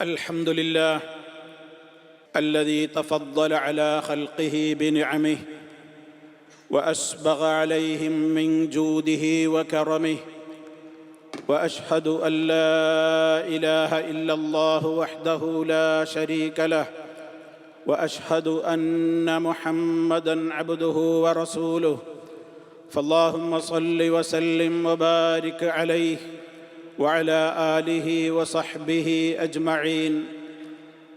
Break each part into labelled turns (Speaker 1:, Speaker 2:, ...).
Speaker 1: الحمد لله الذي تفضل على خلقه بنعمه وأسبغ عليهم من جوده وكرمه وأشهد أن لا إله إلا الله وحده لا شريك له وأشهد أن محمدا عبده ورسوله فاللهم صل وسلم وبارك عليه وعلى آله وصحبه أجمعين.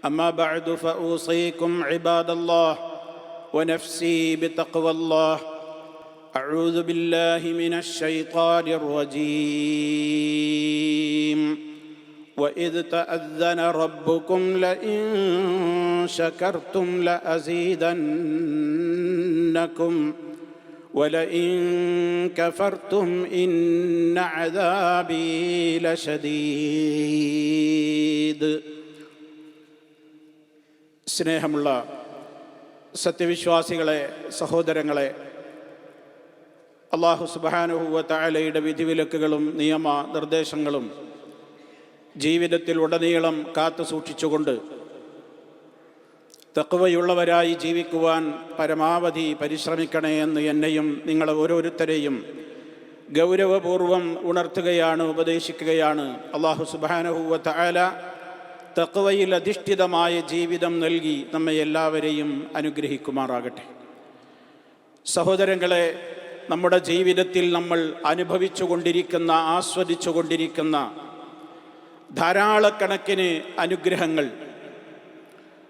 Speaker 1: أما بعد فأوصيكم عباد الله ونفسي بتقوى الله. أعوذ بالله من الشيطان الرجيم. وإذ تأذن ربكم لئن شكرتم لأزيدنكم. ولئن كفرتم ان عذابي لشديد സ്നേഹമുള്ള സത്യവിശ്വാസികളെ സഹോദരങ്ങളെ അള്ളാഹു സുബാനുഹുവ താലയുടെ വിധിവിലക്കുകളും നിയമ നിർദ്ദേശങ്ങളും ജീവിതത്തിൽ ഉടനീളം കാത്തു സൂക്ഷിച്ചുകൊണ്ട് തക്കവയുള്ളവരായി ജീവിക്കുവാൻ പരമാവധി പരിശ്രമിക്കണേ എന്ന് എന്നെയും നിങ്ങൾ ഓരോരുത്തരെയും ഗൗരവപൂർവം ഉണർത്തുകയാണ് ഉപദേശിക്കുകയാണ്. അള്ളാഹു സുബാനഹുവ തആല തക്കവയിൽ അധിഷ്ഠിതമായ ജീവിതം നൽകി നമ്മെ എല്ലാവരെയും അനുഗ്രഹിക്കുമാറാകട്ടെ. സഹോദരങ്ങളെ നമ്മുടെ ജീവിതത്തിൽ നമ്മൾ അനുഭവിച്ചു കൊണ്ടിരിക്കുന്ന ആസ്വദിച്ചു കൊണ്ടിരിക്കുന്ന ധാരാളക്കണക്കിന് അനുഗ്രഹങ്ങൾ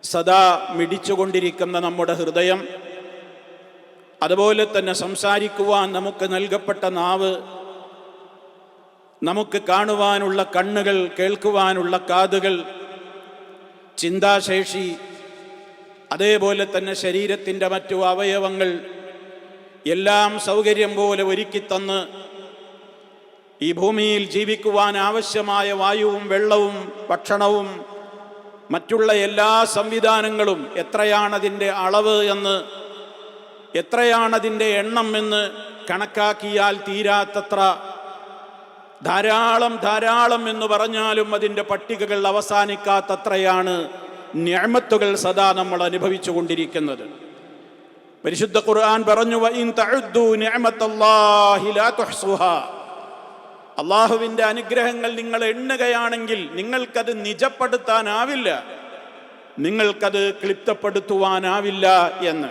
Speaker 1: സദാ മിടിച്ചുകൊണ്ടിരിക്കുന്ന നമ്മുടെ ഹൃദയം അതുപോലെ തന്നെ സംസാരിക്കുവാൻ നമുക്ക് നൽകപ്പെട്ട നാവ് നമുക്ക് കാണുവാനുള്ള കണ്ണുകൾ കേൾക്കുവാനുള്ള കാതുകൾ ചിന്താശേഷി അതേപോലെ തന്നെ ശരീരത്തിന്റെ മറ്റു അവയവങ്ങൾ എല്ലാം സൗകര്യം പോലെ ഒരുക്കിത്തന്ന് ഈ ഭൂമിയിൽ ജീവിക്കുവാൻ ആവശ്യമായ വായുവും വെള്ളവും ഭക്ഷണവും മറ്റുള്ള എല്ലാ സംവിധാനങ്ങളും എത്രയാണതിന്റെ അളവ് എന്ന് എത്രയാണതിന്റെ എണ്ണം എന്ന് കണക്കാക്കിയാൽ തീരാത്തത്ര. ധാരാളം ധാരാളം എന്ന് പറഞ്ഞാലും അതിന്റെ പട്ടികകൾ അവസാനിക്കാത്തത്രയാണ് ഞാമത്തുകൾ സദാ നമ്മൾ അനുഭവിച്ചു കൊണ്ടിരിക്കുന്നത്. പരിശുദ്ധ ഖുർആൻ പറഞ്ഞു അള്ളാഹുവിന്റെ അനുഗ്രഹങ്ങൾ നിങ്ങൾ എണ്ണുകയാണെങ്കിൽ നിങ്ങൾക്കത് നിജപ്പെടുത്താനാവില്ല. നിങ്ങൾക്കത് ക്ലിപ്തപ്പെടുത്തുവാനാവില്ല എന്ന്.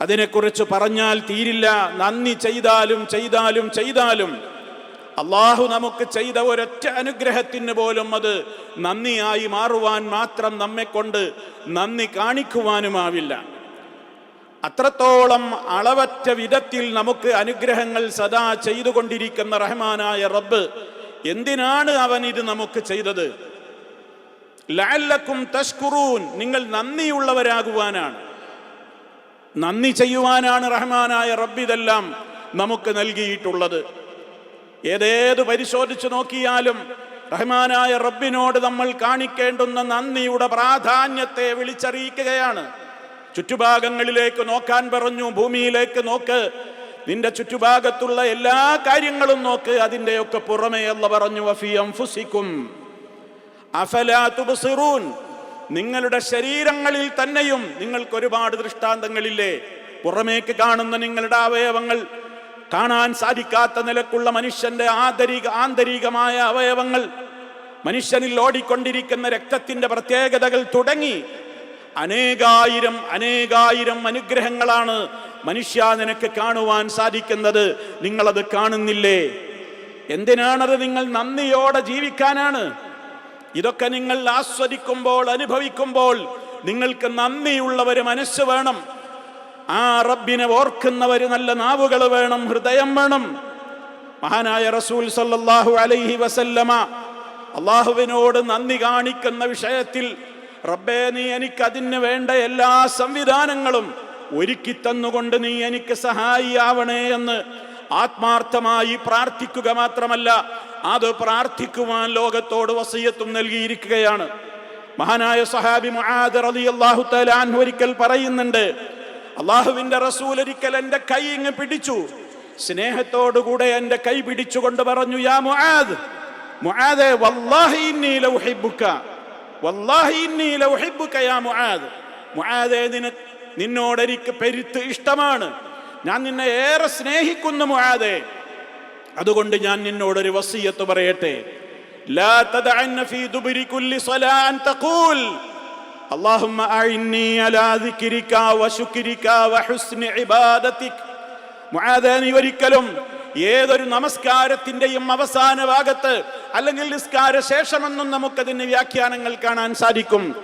Speaker 1: അതിനെക്കുറിച്ച് പറഞ്ഞാൽ തീരില്ല. നന്ദി ചെയ്താലും ചെയ്താലും ചെയ്താലും. അള്ളാഹു നമുക്ക് ചെയ്ത ഒരൊറ്റ അനുഗ്രഹത്തിന് പോലും അത് നന്ദിയായി മാറുവാൻ മാത്രം നമ്മെ കൊണ്ട് നന്ദി കാണിക്കുവാനുമാവില്ല. അത്രത്തോളം അളവറ്റ വിധത്തിൽ നമുക്ക് അനുഗ്രഹങ്ങൾ സദാ ചെയ്തുകൊണ്ടിരിക്കുന്ന റഹ്മാനായ റബ്ബ് എന്തിനാണ് അവൻ ഇത് നമുക്ക് ചെയ്തത്? ലാലക്കും തഷ്കുറൂൻ നിങ്ങൾ നന്ദിയുള്ളവരാകുവാനാണ്. നന്ദി ചെയ്യുവാനാണ് റഹ്മാനായ റബ്ബ് ഇതെല്ലാം നമുക്ക് നൽകിയിട്ടുള്ളത്. ഏതേത് പരിശോധിച്ചു നോക്കിയാലും റഹ്മാനായ റബ്ബിനോട് നമ്മൾ കാണിക്കേണ്ടുന്ന നന്ദിയുടെ പ്രാധാന്യത്തെ വിളിച്ചറിയിക്കുകയാണ്. ചുറ്റുഭാഗങ്ങളിലേക്ക് നോക്കാൻ പറഞ്ഞു ഭൂമിയിലേക്ക് നോക്ക്. നിന്റെ ചുറ്റുഭാഗത്തുള്ള എല്ലാ കാര്യങ്ങളും നോക്ക്. അതിന്റെയൊക്കെ പുറമേ അല്ല പറഞ്ഞു തുബ്സിറൂൻ. നിങ്ങളുടെ ശരീരങ്ങളിൽ തന്നെയും നിങ്ങൾക്ക് ഒരുപാട് ദൃഷ്ടാന്തങ്ങളില്ലേ? പുറമേക്ക് കാണുന്ന നിങ്ങളുടെ അവയവങ്ങൾ കാണാൻ സാധിക്കാത്ത നിലക്കുള്ള മനുഷ്യന്റെ ആന്തരിക ആന്തരികമായ അവയവങ്ങൾ. മനുഷ്യനിൽ ഓടിക്കൊണ്ടിരിക്കുന്ന രക്തത്തിന്റെ പ്രത്യേകതകൾ തുടങ്ങി. അനേകായിരം അനേകായിരം അനുഗ്രഹങ്ങളാണ് മനുഷ്യ നിനക്ക് കാണുവാൻ സാധിക്കുന്നത്. നിങ്ങളത് കാണുന്നില്ലേ? എന്തിനാണത് നിങ്ങൾ നന്ദിയോടെ ജീവിക്കാനാണ്? ഇതൊക്കെ നിങ്ങൾ ആസ്വദിക്കുമ്പോൾ അനുഭവിക്കുമ്പോൾ നിങ്ങൾക്ക് നന്ദിയുള്ളവര് മനസ്സ് വേണം. ആ റബ്ബിനെ ഓർക്കുന്നവര് നല്ല നാവുകൾ വേണം ഹൃദയം വേണം. മഹാനായ റസൂൽ സല്ലാഹു അലൈഹി വസല്ലമ അള്ളാഹുവിനോട് നന്ദി കാണിക്കുന്ന വിഷയത്തിൽ റബ്ബേ നീ എനിക്ക് അതിന് വേണ്ട എല്ലാ സംവിധാനങ്ങളും ഒരുക്കി തന്നുകൊണ്ട് നീ എനിക്ക് സഹായിയാവണേ എന്ന് ആത്മാർത്ഥമായി പ്രാർത്ഥിക്കുക മാത്രമല്ല അത് പ്രാർത്ഥിക്കുവാൻ ലോകത്തോട് വസീയത്വം നൽകിയിരിക്കുകയാണ്. മഹാനായ സഹാബി മുആദ് റളിയല്ലാഹു അള്ളാഹു അൻഹു ഒരിക്കൽ പറയുന്നുണ്ട് അള്ളാഹുവിന്റെ റസൂൽ ഒരിക്കൽ എന്റെ കൈ ഇങ്ങ് പിടിച്ചു സ്നേഹത്തോടുകൂടെ എന്റെ കൈ പിടിച്ചുകൊണ്ട് പറഞ്ഞു യാ മുആദ് മുആദേ വല്ലാഹി ഇന്നി ലൗഹിബ്ബുക വല്ലാഹി ഇന്നി ലഉഹിബ്ബുക യാ മുആദ് മുആദേ നിന നിന്നോട് എനിക്ക് പെരുത്ത് ഇഷ്ടമാണ് ഞാൻ നിന്നെ ഏറെ സ്നേഹിക്കുന്നു മുആദേ അതുകൊണ്ട് ഞാൻ നിന്നോടൊരു വസിയത്ത് പറയട്ടെ لا تدعن في دبر كل صلاة أن تقول اللهم أعني على ذكرك وشكرك وحسن عبادتك മുആദേ നീ ഒരിക്കലും ഏതൊരു നമസ്കാരത്തിന്റെയും അവസാന ഭാഗത്ത് അല്ലെങ്കിൽ നിസ്കാര ശേഷമെന്നും നമുക്കതിന് വ്യാഖ്യാനങ്ങൾ കാണാൻ സാധിക്കും.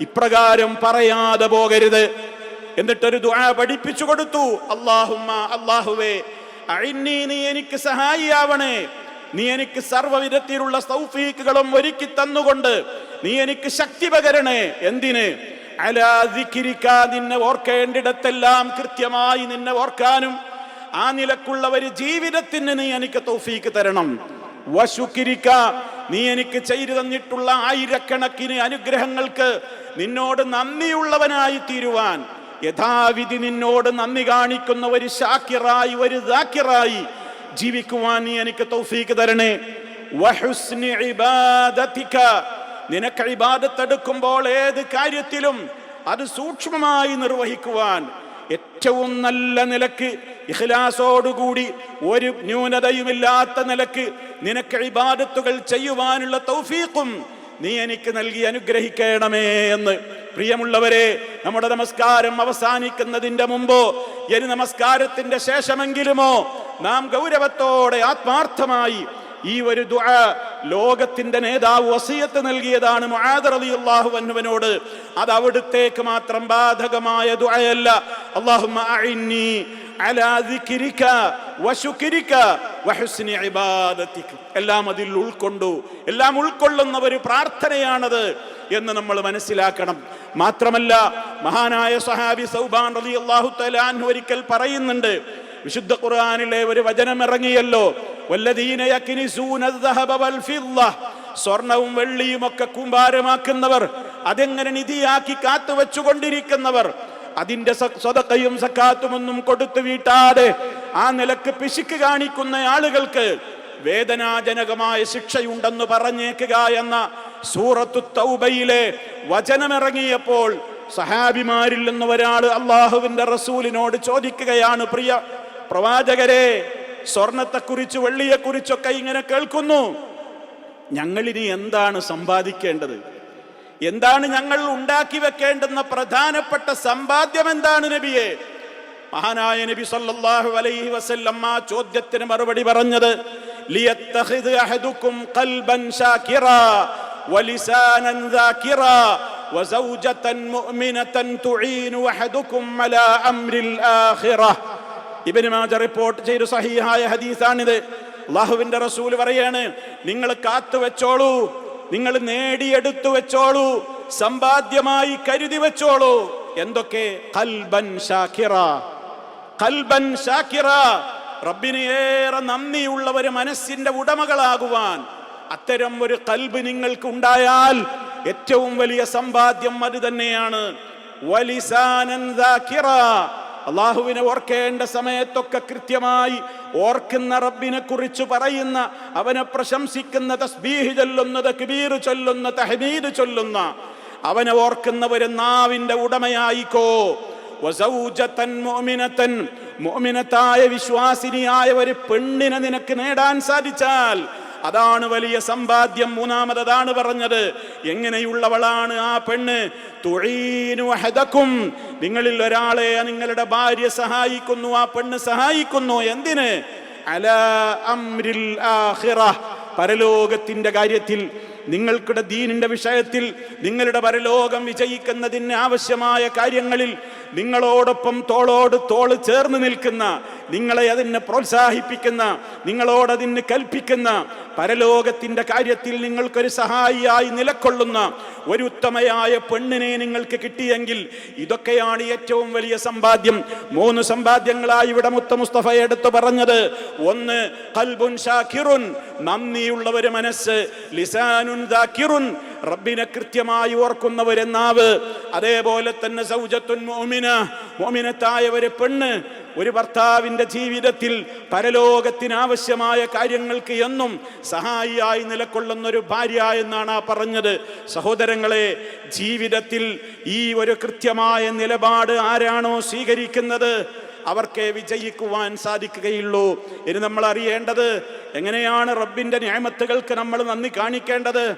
Speaker 1: ഇപ്രകാരം പറയാതെ പോകരുത്. എന്നിട്ടൊരു ദുആ പഠിപ്പിച്ചു കൊടുത്തു. അള്ളാഹുമ്മ അള്ളാഹുവേ അഴിന്നീ നീ എനിക്ക് സഹായിയാവണേ. നീ എനിക്ക് സർവവിധത്തിലുള്ള സൗഫീക്കുകളും ഒരുക്കി തന്നുകൊണ്ട് നീ എനിക്ക് ശക്തി പകരണേ. എന്തിന്? അലാ ദിക്രിക, നിന്നെ ഓർക്കേണ്ടിടത്തെല്ലാം കൃത്യമായി നിന്നെ ഓർക്കാനും ആ നിലക്കുള്ള ഒരു ജീവിതത്തിന് നീ എനിക്ക് തൗഫീക്ക് തരണം. വശുക്കിരിക്ക നീ എനിക്ക് ചെയ്തു തന്നിട്ടുള്ള ആയിരക്കണക്കിന് അനുഗ്രഹങ്ങൾക്ക് നിന്നോട് നന്ദിയുള്ളവനായി തീരുവാൻ. യഥാവിധി നിന്നോട് നന്ദി കാണിക്കുന്ന ഒരു ഷാക്കിറായി ഒരു ദാക്കിറായി ജീവിക്കുവാൻ നീ എനിക്ക് തൗഫീക്ക് തരണേ. വഹുസ്നി നിനക്ക് ഇബാദത്തെടുക്കുമ്പോൾ ഏത് കാര്യത്തിലും അത് സൂക്ഷ്മമായി നിർവഹിക്കുവാൻ ഏറ്റവും നല്ല നിലയ്ക്ക് ഇഖ്ലാസോടുകൂടി ഒരു ന്യൂനതയുമില്ലാത്ത നിലയ്ക്ക് നിനക്ക് ഇബാദത്തുകൾ ചെയ്യുവാനുള്ള തൗഫീഖും നീ എനിക്ക് നൽകി അനുഗ്രഹിക്കണമേ എന്ന്. പ്രിയമുള്ളവരെ നമ്മുടെ നമസ്കാരം അവസാനിക്കുന്നതിന്റെ മുമ്പോ ഇനി നമസ്കാരത്തിന്റെ ശേഷമെങ്കിലുമോ നാം ഗൗരവത്തോടെ ആത്മാർത്ഥമായി ഈ ഒരു ദുആ ലോകത്തിന്റെ നേതാവ് വസീയത്ത് നൽകിയതാണ് മുആദ് അൻഹുവിനോട്. അത് അവിടുത്തേക്ക് മാത്രം ബാധകമായ ദുആയല്ല. അല്ലാഹുമ്മ അലാ ദിക്രിക വശുക്രിക വഹുസ്നി ഇബാദതിക എല്ലാം അതിൽ ഉൾക്കൊണ്ടു എല്ലാം ഉൾക്കൊള്ളുന്ന ഒരു പ്രാർത്ഥനയാണത് എന്ന് നമ്മൾ മനസ്സിലാക്കണം മാത്രമല്ല മഹാനായ സഹാബി സൗബാൻ റളിയല്ലാഹു തആല അൻഹു ഒരിക്കൽ പറയുന്നുണ്ട് വിശുദ്ധ ഖുർആനിലെ ഒരു വചനം ഇറങ്ങിയല്ലോ വല്ലദീന യക്നിസൂന الذهب والفضة സ്വർണവും വെള്ളിയും ഒക്കെ കൂമ്പാരമാക്കുന്നവർ അതെങ്ങനെ നിധിയാക്കി കാത്തു വെച്ചുകൊണ്ടിരിക്കുന്നവർ അതിന്റെ സ്വതക്കയും സക്കാത്തുമൊന്നും കൊടുത്തു വീട്ടാതെ ആ നിലയ്ക്ക് പിശുക്ക് കാണിക്കുന്ന ആളുകൾക്ക് വേദനാജനകമായ ശിക്ഷയുണ്ടെന്ന് പറഞ്ഞേക്കുക എന്ന സൂറത്തു തൗബയിലെ വചനമിറങ്ങിയപ്പോൾ സഹാബിമാരിൽ നിന്ന് ഒരാൾ അള്ളാഹുവിന്റെ റസൂലിനോട് ചോദിക്കുകയാണ് പ്രിയ പ്രവാചകരെ സ്വർണത്തെക്കുറിച്ച് വെള്ളിയെക്കുറിച്ചൊക്കെ ഇങ്ങനെ കേൾക്കുന്നു. ഞങ്ങളിനി എന്താണ് സമ്പാദിക്കേണ്ടത്? എന്താണ് ഞങ്ങൾ ഉണ്ടാക്കി വെക്കേണ്ടുന്ന പ്രധാനപ്പെട്ട സമ്പാദ്യം എന്താണ് നബിയെ മഹാനായ നബി സല്ലല്ലാഹു അലൈഹി വസല്ലം ആ ചോദ്യത്തിന് മറുപടി പറഞ്ഞത് ലിയത്തഖിദ് അഹദുക്കും ഖൽബൻ ശാകിറാ ولسانا ذاكرا وزوجة مؤمنة تعين أحدكم على أمر الآخرة ഇബിന് മാജ റിപ്പോർട്ട് ചെയ്ത സഹീഹായ ഹദീസാണിത് അള്ളാഹുവിന്റെ റസൂൽ പറയാണ് നിങ്ങൾ കാത്തു വെച്ചോളൂ നിങ്ങൾ നേടിയെടുത്തു വെച്ചോളൂ സമ്പാദ്യമായി കരുതി വെച്ചോളൂ. എന്തൊക്കെ? കൽബൻ ഷാക്കിറ കൽബൻ ഷാക്കിറ റബ്ബിന് ഏറെ മനസ്സിന്റെ ഉടമകളാകുവാൻ അത്തരം ഒരു കൽബ് നിങ്ങൾക്ക് ഉണ്ടായാൽ ഏറ്റവും വലിയ സമ്പാദ്യം അത് തന്നെയാണ്. വലിസാനൻ. അള്ളാഹുവിനെ ഓർക്കേണ്ട സമയത്തൊക്കെ കൃത്യമായി ഓർക്കുന്ന റബ്ബിനെ കുറിച്ച് പറയുന്ന അവനെ പ്രശംസിക്കുന്ന തസ്ബീഹ് ചൊല്ലുന്ന തക്ബീർ ചൊല്ലുന്ന തഹമീദ് ചൊല്ലുന്ന അവനെ ഓർക്കുന്ന ഒരു നാവിന്റെ ഉടമയായിക്കോ. മുഅ്മിനത്തായ വിശ്വാസിനിയായ ഒരു പെണ്ണിനെ നിനക്ക് നേടാൻ സാധിച്ചാൽ അതാണ് വലിയ സമ്പാദ്യം. മൂന്നാമത് അതാണ് പറഞ്ഞത് എങ്ങനെയുള്ളവളാണ് ആ പെണ്ണ്? തുഴീനു അഹദക്കും നിങ്ങളിൽ ഒരാളെ നിങ്ങളുടെ ഭാര്യ സഹായിക്കുന്നു ആ പെണ്ണ് സഹായിക്കുന്നു. എന്തിന്? അല അംരിൽ ആഖിറ. പരലോകത്തിന്റെ കാര്യത്തിൽ നിങ്ങൾക്കുടെ ദീനിന്റെ വിഷയത്തിൽ നിങ്ങളുടെ പരലോകം വിജയിക്കുന്നതിന് ആവശ്യമായ കാര്യങ്ങളിൽ നിങ്ങളോടൊപ്പം തോളോട് തോൾ ചേർന്ന് നിൽക്കുന്ന നിങ്ങളെ അതിനെ പ്രോത്സാഹിപ്പിക്കുന്ന നിങ്ങളോടതിന് കൽപ്പിക്കുന്ന പരലോകത്തിന്റെ കാര്യത്തിൽ നിങ്ങൾക്കൊരു സഹായിയായി നിലക്കൊള്ളുന്ന ഒരു ഉത്തമയായ പെണ്ണിനെ നിങ്ങൾക്ക് കിട്ടിയെങ്കിൽ ഇതൊക്കെയാണ് ഏറ്റവും വലിയ സമ്പാദ്യം. മൂന്ന് സമ്പാദ്യങ്ങളായി ഇവിടെ മുത്ത മുസ്തഫ എടുത്തു പറഞ്ഞത്. ഒന്ന് കൽബുൻ ഷാഖിറുൻ നന്ദിയുള്ള ഒരു മനസ്സ് ദാക്കിറുൻ റബ്ബിനെ കൃത്യമായി ഓർക്കുന്നവരെന്നാവ് അതേപോലെ തന്നെ സൗജത്തുൻ മോമിന മോമിനത്തായ ഒരു പെണ്ണ്. ഒരു ഭർത്താവിന്റെ ജീവിതത്തിൽ പരലോകത്തിനാവശ്യമായ കാര്യങ്ങൾക്ക് എന്നും സഹായിയായി നിലകൊള്ളുന്ന ഒരു ഭാര്യ എന്നാണ് ആ പറഞ്ഞത്. സഹോദരങ്ങളെ ജീവിതത്തിൽ ഈ ഒരു കൃത്യമായ നിലപാട് ആരാണോ സ്വീകരിക്കുന്നത്? അവർക്കേ വിജയിക്കുവാൻ സാധിക്കുകയുള്ളൂ. ഇനി നമ്മൾ അറിയേണ്ടത് എങ്ങനെയാണ് റബ്ബിന്റെ ന്യായമത്തുകൾക്ക് നമ്മൾ നന്ദി കാണിക്കേണ്ടത്?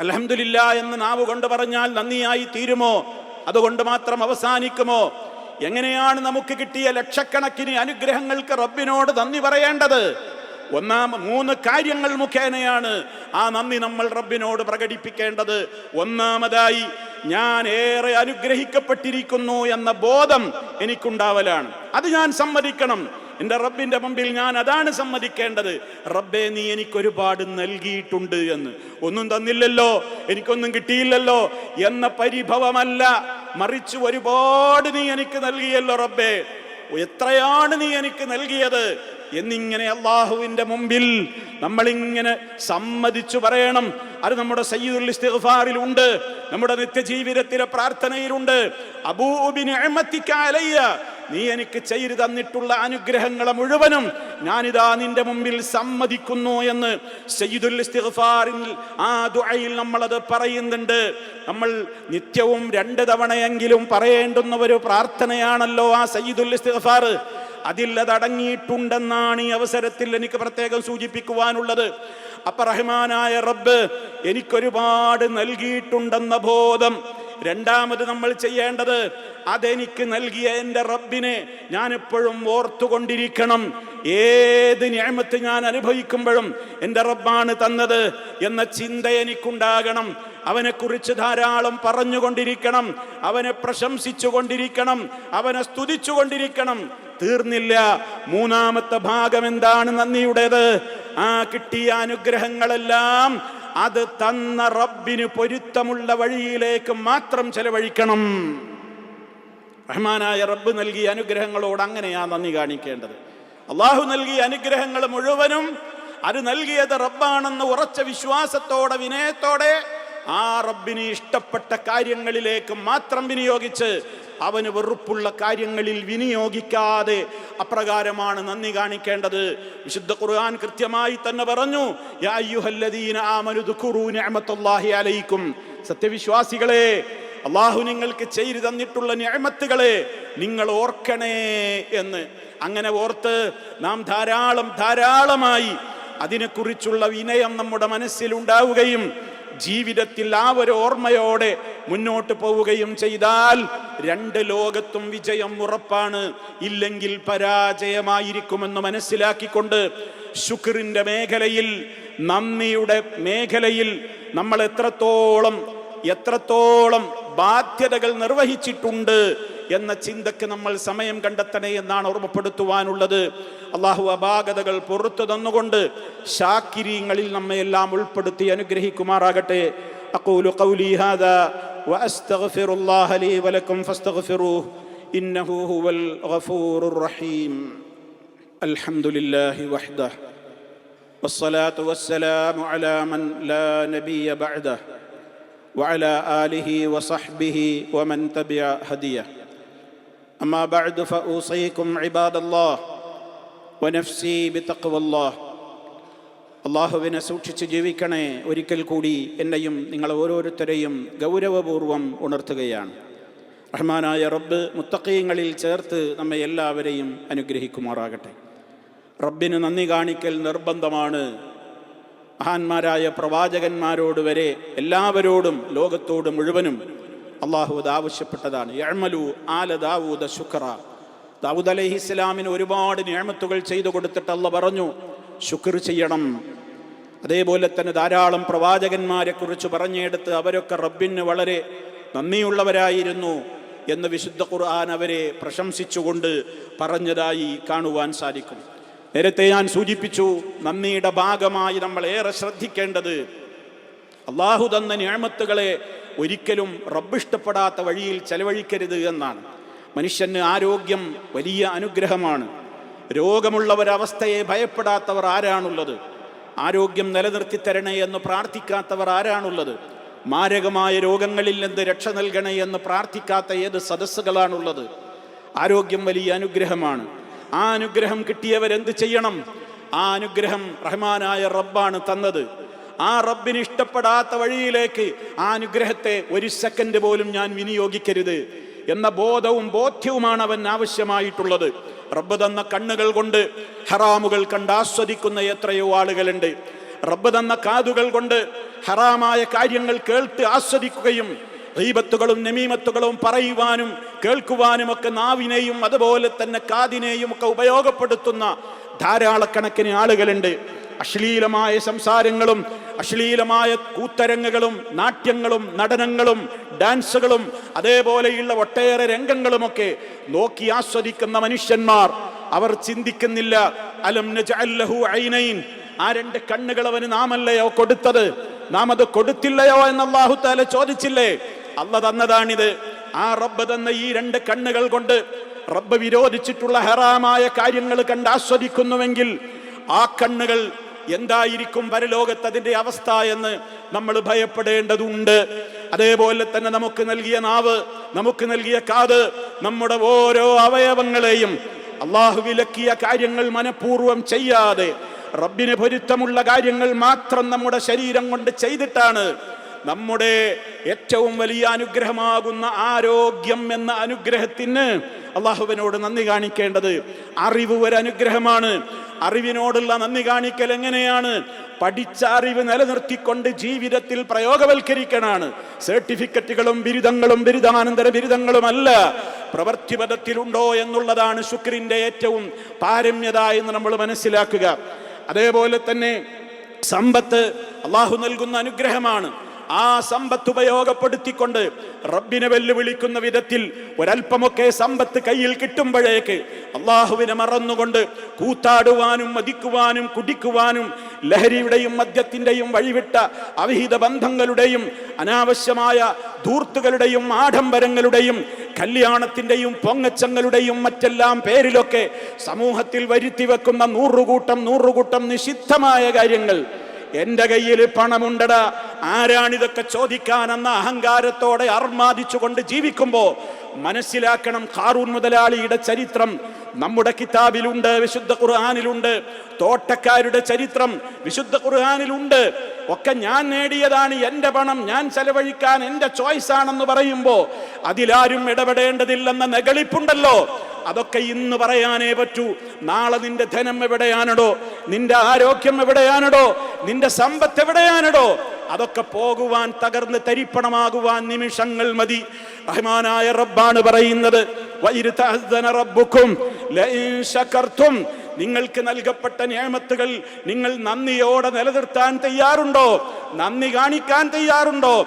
Speaker 1: അലഹമില്ല എന്ന് നാവ് കൊണ്ട് പറഞ്ഞാൽ നന്ദിയായി തീരുമോ? അതുകൊണ്ട് മാത്രം അവസാനിക്കുമോ? എങ്ങനെയാണ് നമുക്ക് കിട്ടിയ ലക്ഷക്കണക്കിന് അനുഗ്രഹങ്ങൾക്ക് റബ്ബിനോട് നന്ദി പറയേണ്ടത്? ഒന്നാം മൂന്ന് കാര്യങ്ങൾ മുഖേനയാണ് ആ നന്ദി നമ്മൾ റബ്ബിനോട് പ്രകടിപ്പിക്കേണ്ടത്. ഒന്നാമതായി ഞാൻ ഏറെ അനുഗ്രഹിക്കപ്പെട്ടിരിക്കുന്നു എന്ന ബോധം എനിക്കുണ്ടാവലാണ്. അത് ഞാൻ സമ്മതിക്കണം. എന്റെ റബ്ബിന്റെ മുമ്പിൽ ഞാൻ അതാണ് സമ്മതിക്കേണ്ടത്. റബ്ബെ നീ എനിക്കൊരുപാട് നൽകിയിട്ടുണ്ട് എന്ന്. ഒന്നും തന്നില്ലല്ലോ. എനിക്കൊന്നും കിട്ടിയില്ലല്ലോ എന്ന പരിഭവമല്ല. മറിച്ച് ഒരുപാട് നീ എനിക്ക് നൽകിയല്ലോ റബ്ബേ. എത്രയാണ് നീ എനിക്ക് നൽകിയത്? എന്നിങ്ങനെ അള്ളാഹുവിന്റെ മുമ്പിൽ നമ്മളിങ്ങനെ സമ്മതിച്ചു പറയണം. അത് നമ്മുടെ സയ്യിദുൽ ഇസ്തിഗ്ഫാറിലുണ്ട് നമ്മുടെ നിത്യജീവിതത്തിലെ പ്രാർത്ഥനയിലുണ്ട്. അബൂബിന് അലയ്യ നീ എനിക്ക് ചെയ്തു തന്നിട്ടുള്ള അനുഗ്രഹങ്ങളെ മുഴുവനും ഞാനിതാ നിന്റെ മുമ്പിൽ സമ്മതിക്കുന്നു എന്ന് സയ്യിദുൽ ഇസ്തിഗ്ഫാറിൽ ആ ദുആയിൽ നമ്മളത് പറയുന്നുണ്ട്. നമ്മൾ നിത്യവും രണ്ട് തവണയെങ്കിലും പറയേണ്ടുന്ന ഒരു പ്രാർത്ഥനയാണല്ലോ ആ സയ്യിദുൽ ഇസ്തിഗ്ഫാർ. അതിൽ അത് ഈ അവസരത്തിൽ എനിക്ക് പ്രത്യേകം സൂചിപ്പിക്കുവാനുള്ളത്. അപ്പ റഹ്മാനായ റബ്ബ് എനിക്കൊരുപാട് നൽകിയിട്ടുണ്ടെന്ന ബോധം. രണ്ടാമത് നമ്മൾ ചെയ്യേണ്ടത് അതെനിക്ക് നൽകിയ എന്റെ റബ്ബിനെ ഞാൻ എപ്പോഴും ഓർത്തുകൊണ്ടിരിക്കണം. ഏത് ഞാമത്ത് ഞാൻ അനുഭവിക്കുമ്പോഴും എന്റെ റബ്ബാണ് തന്നത് എന്ന ചിന്ത എനിക്കുണ്ടാകണം. അവനെക്കുറിച്ച് ധാരാളം പറഞ്ഞുകൊണ്ടിരിക്കണം. അവനെ പ്രശംസിച്ചു കൊണ്ടിരിക്കണം അവനെ സ്തുതിച്ചു കൊണ്ടിരിക്കണം തീർന്നില്ല. മൂന്നാമത്തെ ഭാഗം എന്താണ് നന്ദിയുടേത്? ആ കിട്ടിയ അനുഗ്രഹങ്ങളെല്ലാം അത് തന്ന റബ്ബിന് പൊരുത്തമുള്ള വഴിയിലേക്ക് മാത്രം ചെലവഴിക്കണം. റഹ്മാനായ റബ്ബ് നൽകിയ അനുഗ്രഹങ്ങളോട് അങ്ങനെയാ നന്ദി കാണിക്കേണ്ടത്. അള്ളാഹു നൽകിയ അനുഗ്രഹങ്ങൾ മുഴുവനും അത് നൽകിയത് റബ്ബാണെന്ന് ഉറച്ച വിശ്വാസത്തോടെ വിനയത്തോടെ ആ റബ്ബിന് ഇഷ്ടപ്പെട്ട കാര്യങ്ങളിലേക്ക് മാത്രം വിനിയോഗിച്ച് അവന് വെറുപ്പുള്ള കാര്യങ്ങളിൽ വിനിയോഗിക്കാതെ അപ്രകാരമാണ് നന്ദി കാണിക്കേണ്ടത്. വിശുദ്ധ ഖുർആൻ കൃത്യമായി തന്നെ പറഞ്ഞു അലൈക്കും. സത്യവിശ്വാസികളെ അള്ളാഹു നിങ്ങൾക്ക് ചെയ്തു തന്നിട്ടുള്ള ഞാമത്തുകളെ നിങ്ങൾ ഓർക്കണേ എന്ന്. അങ്ങനെ ഓർത്ത് നാം ധാരാളം ധാരാളമായി അതിനെക്കുറിച്ചുള്ള വിനയം നമ്മുടെ മനസ്സിലുണ്ടാവുകയും ജീവിതത്തിൽ ആ ഒരു ഓർമ്മയോടെ മുന്നോട്ട് പോവുകയും ചെയ്താൽ രണ്ട് ലോകത്തും വിജയം ഉറപ്പാണ്. ഇല്ലെങ്കിൽ പരാജയമായിരിക്കുമെന്ന് മനസ്സിലാക്കിക്കൊണ്ട് ശുക്രിന്റെ മേഖലയിൽ നന്ദിയുടെ മേഖലയിൽ നമ്മൾ എത്രത്തോളം എത്രത്തോളം ബാധ്യതകൾ നിർവഹിച്ചിട്ടുണ്ട്. എന്ന ചിന്തക്ക് നമ്മൾ സമയം കണ്ടെത്തണേ എന്നാണ് ഓർമ്മപ്പെടുത്തുവാനുള്ളത് അള്ളാഹു അപാകതകൾ പുറത്തു തന്നുകൊണ്ട് ഷാക്കിരീങ്ങളിൽ നമ്മെ എല്ലാം ഉൾപ്പെടുത്തി അനുഗ്രഹിക്കുമാറാകട്ടെ അഖൂലു ഖൗലി ഹാദാ وأستغفر الله لي ولكم فاستغفروه إنه هو الغفور الرحيم الحمد لله وحده والصلاة والسلام على من لا نبي بعده وعلى آله وصحبه ومن تبع هديه أما بعد فأوصيكم عباد الله ونفسي بتقوى الله അള്ളാഹുവിനെ സൂക്ഷിച്ച് ജീവിക്കണേ ഒരിക്കൽ കൂടി എന്നെയും നിങ്ങൾ ഓരോരുത്തരെയും ഗൗരവപൂർവം ഉണർത്തുകയാണ് റഹ്മാനായ റബ്ബ് മുത്തക്കയങ്ങളിൽ ചേർത്ത് നമ്മെ എല്ലാവരെയും അനുഗ്രഹിക്കുമാറാകട്ടെ റബ്ബിന് നന്ദി കാണിക്കൽ നിർബന്ധമാണ് മഹാന്മാരായ പ്രവാചകന്മാരോട് വരെ എല്ലാവരോടും ലോകത്തോട് മുഴുവനും അള്ളാഹു അത് ആവശ്യപ്പെട്ടതാണ്. യഴ്മലു ആല ദാവൂദ ശുക്ര. ദാവൂദ് അലഹി ഇസ്ലാമിന് ഒരുപാട് ഞാമത്തുകൾ ചെയ്തു കൊടുത്തിട്ട് അള്ള പറഞ്ഞു ശുക്ർ ചെയ്യണം. അതേപോലെ തന്നെ ധാരാളം പ്രവാചകന്മാരെ കുറിച്ച് പറഞ്ഞെടുത്ത് അവരൊക്കെ റബ്ബിന് വളരെ നന്ദിയുള്ളവരായിരുന്നു എന്ന് വിശുദ്ധ ഖുർആൻ അവരെ പ്രശംസിച്ചുകൊണ്ട് പറഞ്ഞതായി കാണുവാൻ സാധിക്കും. നേരത്തെ ഞാൻ സൂചിപ്പിച്ചു നന്ദിയുടെ ഭാഗമായി നമ്മൾ ഏറെ ശ്രദ്ധിക്കേണ്ടത് അള്ളാഹു തന്ന ഞാമത്തുകളെ ഒരിക്കലും റബ്ബിഷ്ടപ്പെടാത്ത വഴിയിൽ ചെലവഴിക്കരുത് എന്നാണ്. മനുഷ്യന് ആരോഗ്യം വലിയ അനുഗ്രഹമാണ്. രോഗമുള്ള ഒരവസ്ഥയെ ഭയപ്പെടാത്തവർ ആരാണുള്ളത്? ആരോഗ്യം നിലനിർത്തി തരണേ എന്ന് പ്രാർത്ഥിക്കാത്തവർ ആരാണുള്ളത്? മാരകമായ രോഗങ്ങളിൽ നിന്ന് രക്ഷ നൽകണേ എന്ന് പ്രാർത്ഥിക്കാത്ത ഏത് സദസ്സുകളാണുള്ളത്? ആരോഗ്യം വലിയ അനുഗ്രഹമാണ്. ആ അനുഗ്രഹം കിട്ടിയവരെന്ത് ചെയ്യണം? ആ അനുഗ്രഹം റഹ്മാനായ റബ്ബാണ് തന്നത്. ആ റബ്ബിന് ഇഷ്ടപ്പെടാത്ത വഴിയിലേക്ക് ആ അനുഗ്രഹത്തെ ഒരു സെക്കൻഡ് പോലും ഞാൻ വിനിയോഗിക്കരുത് എന്ന ബോധവും ബോധ്യവുമാണ് അവൻ ആവശ്യമായിട്ടുള്ളത്. റബ്ബ് തന്ന കണ്ണുകൾ കൊണ്ട് ഹറാമുകൾ കണ്ട് ആസ്വദിക്കുന്ന എത്രയോ ആളുകളുണ്ട്. റബ്ബ് തന്ന കാതുകൾ കൊണ്ട് ഹറാമായ കാര്യങ്ങൾ കേൾത്ത് ആസ്വദിക്കുകയും ദൈവത്തുകളും നമീമത്തുകളും പറയുവാനും കേൾക്കുവാനും ഒക്കെ നാവിനെയും അതുപോലെ തന്നെ കാതിനെയും ഒക്കെ ഉപയോഗപ്പെടുത്തുന്ന ധാരാളക്കണക്കിന് ആളുകളുണ്ട്. അശ്ലീലമായ സംസാരങ്ങളും അശ്ലീലമായ കൂത്തരങ്ങുകളും നാട്യങ്ങളും നടനങ്ങളും ഡാൻസുകളും അതേപോലെയുള്ള ഒട്ടേറെ രംഗങ്ങളുമൊക്കെ നോക്കി ആസ്വദിക്കുന്ന മനുഷ്യന്മാർ. അവർ ചിന്തിക്കുന്നില്ല അലം നജഅല്ലഹു ഐനൈൻ? ആ രണ്ട് കണ്ണുകൾ അവന് നാമല്ലയോ കൊടുത്തത്? നാം അത് കൊടുത്തില്ലയോ എന്ന് അള്ളാഹു താല ചോദിച്ചില്ലേ? അല്ല തന്നതാണിത്. ആ റബ്ബ് തന്ന ഈ രണ്ട് കണ്ണുകൾ കൊണ്ട് റബ്ബ് വിരോധിച്ചിട്ടുള്ള ഹറാമായ കാര്യങ്ങൾ കണ്ട് ആസ്വദിക്കുന്നുവെങ്കിൽ ആ കണ്ണുകൾ എന്തായിരിക്കും പരലോകത്ത് അതിന്റെ അവസ്ഥ എന്ന് നമ്മൾ ഭയപ്പെടേണ്ടതുണ്ട്. അതേപോലെ തന്നെ നമുക്ക് നൽകിയ നാവ് നമുക്ക് നൽകിയ കാത് നമ്മുടെ ഓരോ അവയവങ്ങളെയും അള്ളാഹു വിലക്കിയ കാര്യങ്ങൾ മനഃപൂർവം ചെയ്യാതെ റബ്ബിന് പൊരുത്തമുള്ള കാര്യങ്ങൾ മാത്രം നമ്മുടെ ശരീരം കൊണ്ട് ചെയ്തിട്ടാണ് നമ്മുടെ ഏറ്റവും വലിയ അനുഗ്രഹമാകുന്ന ആരോഗ്യം എന്ന അനുഗ്രഹത്തിന് അള്ളാഹുവിനോട് നന്ദി കാണിക്കേണ്ടത് അറിവ് ഒരു അനുഗ്രഹമാണ് അറിവിനോടുള്ള നന്ദി കാണിക്കൽ എങ്ങനെയാണ്? പഠിച്ച അറിവ് നിലനിർത്തിക്കൊണ്ട് ജീവിതത്തിൽ പ്രയോഗവൽക്കരിക്കണാണ് സർട്ടിഫിക്കറ്റുകളും ബിരുദങ്ങളും ബിരുദാനന്തര ബിരുദങ്ങളുമല്ല. പ്രവൃത്തിപഥത്തിലുണ്ടോ എന്നുള്ളതാണ് ശുക്രിന്റെ ഏറ്റവും പാരമ്യത എന്ന് നമ്മൾ മനസ്സിലാക്കുക. അതേപോലെ തന്നെ സമ്പത്ത് അള്ളാഹു നൽകുന്ന അനുഗ്രഹമാണ്. ആ സമ്പത്ത് ഉപയോഗപ്പെടുത്തിക്കൊണ്ട് റബ്ബിനെ വെല്ലുവിളിക്കുന്ന വിധത്തിൽ ഒരല്പമൊക്കെ സമ്പത്ത് കയ്യിൽ കിട്ടുമ്പോഴേക്ക് അള്ളാഹുവിനെ മറന്നുകൊണ്ട് കൂത്താടുവാനും മതിക്കുവാനും കുടിക്കുവാനും ലഹരിയുടെയും മദ്യത്തിന്റെയും വഴിവിട്ട അവിഹിത ബന്ധങ്ങളുടെയും അനാവശ്യമായ ധൂർത്തുകളുടെയും ആഡംബരങ്ങളുടെയും കല്യാണത്തിന്റെയും പൊങ്ങച്ചങ്ങളുടെയും മറ്റെല്ലാം പേരിലൊക്കെ സമൂഹത്തിൽ വരുത്തി വെക്കുന്ന നൂറുകൂട്ടം നൂറുകൂട്ടം നിഷിദ്ധമായ കാര്യങ്ങൾ. എന്റെ കയ്യിൽ പണമുണ്ടടാ. ആരാണിതൊക്കെ ചോദിക്കാനെന്ന അഹങ്കാരത്തോടെ അർമാദിച്ചുകൊണ്ട് ജീവിക്കുമ്പോൾ മനസ്സിലാക്കണം കാറൂൺ മുതലാളിയുടെ ചരിത്രം. നമ്മുടെ കിതാബിലുണ്ട് വിശുദ്ധ ഖുർആാനിലുണ്ട് തോട്ടക്കാരുടെ ചരിത്രം വിശുദ്ധ ഖുർആാനിലുണ്ട്. ഒക്കെ ഞാൻ നേടിയതാണ് എന്റെ പണം ഞാൻ ചെലവഴിക്കാൻ എന്റെ ചോയ്സ് ആണെന്ന് പറയുമ്പോൾ അതിലാരും ഇടപെടേണ്ടതില്ലെന്ന നെകളിപ്പുണ്ടല്ലോ അതൊക്കെ ഇന്ന് പറയാനേ പറ്റൂ. നാളെ നിന്റെ ധനം എവിടെയാണടോ? നിന്റെ ആരോഗ്യം എവിടെയാണടോ? നിന്റെ സമ്പത്ത് എവിടെയാണടോ? അതൊക്കെ പോകുവാൻ തകർന്ന് തരിപ്പണമാകുവാൻ നിമിഷങ്ങൾ മതി. റഹ്മാനായ റബ്ബാണ് പറയുന്നത് റബ്ബുക്കും നിങ്ങൾക്ക് നൽകപ്പെട്ട നിയമത്തുകൾ നിങ്ങൾ നന്ദിയോടെ നിലനിർത്താൻ തയ്യാറുണ്ടോ? നന്ദി കാണിക്കാൻ തയ്യാറുണ്ടോ?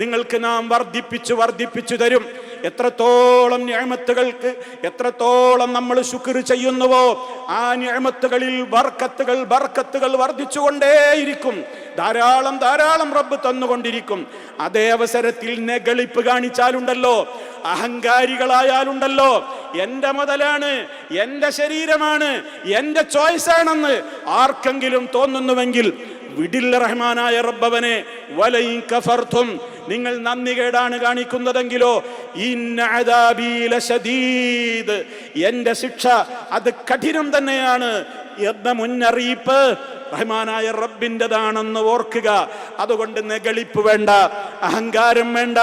Speaker 1: നിങ്ങൾക്ക് നാം വർദ്ധിപ്പിച്ചു വർദ്ധിപ്പിച്ചു തരും. എത്രത്തോളം ഞാമത്തുകൾക്ക് എത്രത്തോളം നമ്മൾ ശുക്ർ ചെയ്യുന്നുവോ ആ ഞാമത്തുകളിൽ ബർക്കത്തുകൾ ബർക്കത്തുകൾ വർദ്ധിച്ചുകൊണ്ടേയിരിക്കും. ധാരാളം ധാരാളം റബ്ബ് തന്നുകൊണ്ടിരിക്കും. അതേ അവസരത്തിൽ നെഗളിപ്പ് കാണിച്ചാലുണ്ടല്ലോ അഹങ്കാരികളായാലുണ്ടല്ലോ എന്റെ മുതലാണ് എന്റെ ശരീരമാണ് എന്റെ ചോയ്സാണെന്ന് ആർക്കെങ്കിലും തോന്നുന്നുവെങ്കിൽ വിടില്ല റഹ്മാനായ റബ്ബവനെ വലയും കഫർത്തും നിങ്ങൾ നന്ദി കേടാണ് കാണിക്കുന്നതെങ്കിലോ. എന്റെ ശിക്ഷ അത് കഠിനം തന്നെയാണ്. എന്ന മുന്നറിയിപ്പ് റഹ്മാനായ റബ്ബിന്റെതാണെന്ന് ഓർക്കുക. അതുകൊണ്ട് നെഗളിപ്പ് വേണ്ട അഹങ്കാരം വേണ്ട.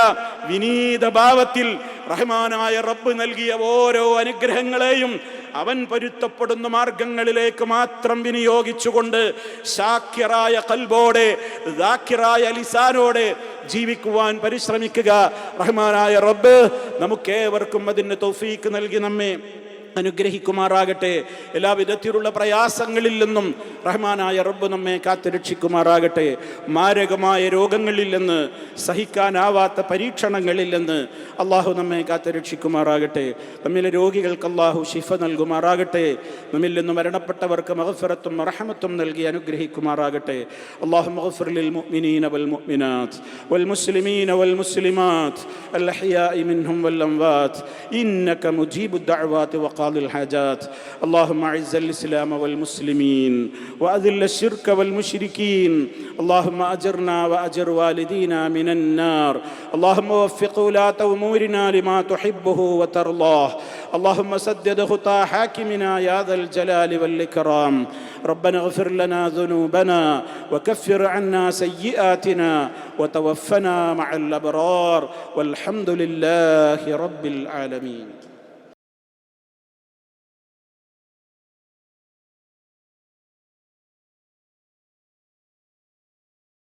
Speaker 1: വിനീത ഭാവത്തിൽ റഹ്മാനായ റബ്ബ് നൽകിയ ഓരോ അനുഗ്രഹങ്ങളെയും അവൻ പൊരുത്തപ്പെടുന്ന മാർഗങ്ങളിലേക്ക് മാത്രം വിനിയോഗിച്ചുകൊണ്ട് ശാഖ്യറായ കൽബോടെ ദാക്കിറായ ലിസാനോടെ ജീവിക്കുവാൻ പരിശ്രമിക്കുക. റഹ്മാനായ റബ്ബ് നമുക്കേവർക്കും അതിന് തൗഫീക്ക് നൽകി നമ്മെ. അനുഗ്രഹിക്കുമാറാകട്ടെ എല്ലാ വിധത്തിലുള്ള പ്രയാസങ്ങളിൽ നിന്നും റഹ്മാനായ റബ്ബ് നമ്മെ കാത്തുരക്ഷിക്കുമാറാകട്ടെ മാരകമായ രോഗങ്ങളിൽ നിന്ന് സഹിക്കാനാവാത്ത പരീക്ഷണങ്ങളിൽ നിന്ന് അള്ളാഹു നമ്മെ കാത്തുരക്ഷിക്കുമാറാകട്ടെ നമ്മിലെ രോഗികൾക്ക് അള്ളാഹു ശിഫ നൽകുമാറാകട്ടെ നമ്മിൽ നിന്ന് മരണപ്പെട്ടവർക്ക് മഹഫറത്തും റഹമത്തും നൽകി അനുഗ്രഹിക്കുമാറാകട്ടെ അള്ളാഹു മഹഫറിൽ മുഅ്മിനീന വൽ മുഅ്മിനാത്ത് വൽ മുസ്ലിമീന വൽ മുസ്ലിമാത്ത് الأحياء منهم والأموات إنك مجيب الدعوات وقال قاضي الحاجات. اللهم أعز الإسلام والمسلمين وأذل الشرك والمشركين. اللهم أجرنا وأجر والدينا من النار. اللهم وفق ولاة أمورنا لما تحبه وترضاه. اللهم سدد خطى حاكمنا يا ذا الجلال والإكرام. ربنا اغفر لنا ذنوبنا وكفر عنا سيئاتنا وتوفنا مع الأبرار. والحمد لله رب العالمين.